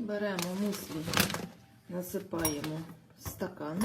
Беремо муслі, насипаємо в стакан.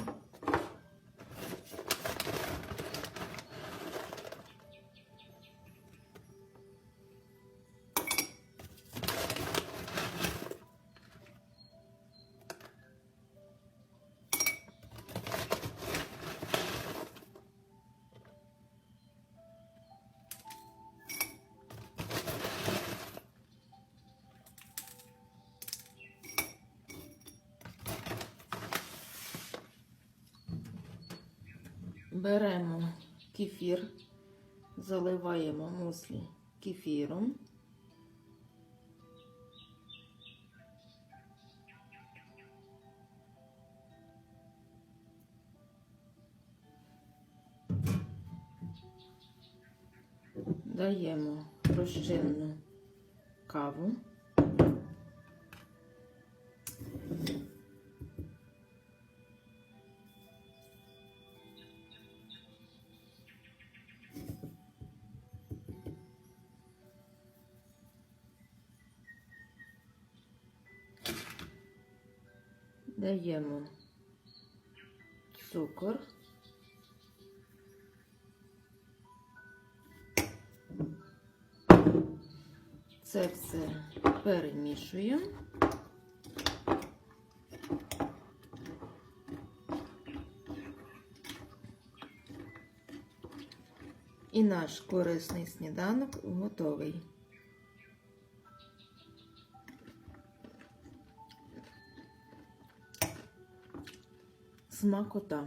Беремо кефір, заливаємо муслі кефіром. Даємо розчинну каву. Даємо цукор. Це все перемішуємо. І наш корисний сніданок готовий. Смакота.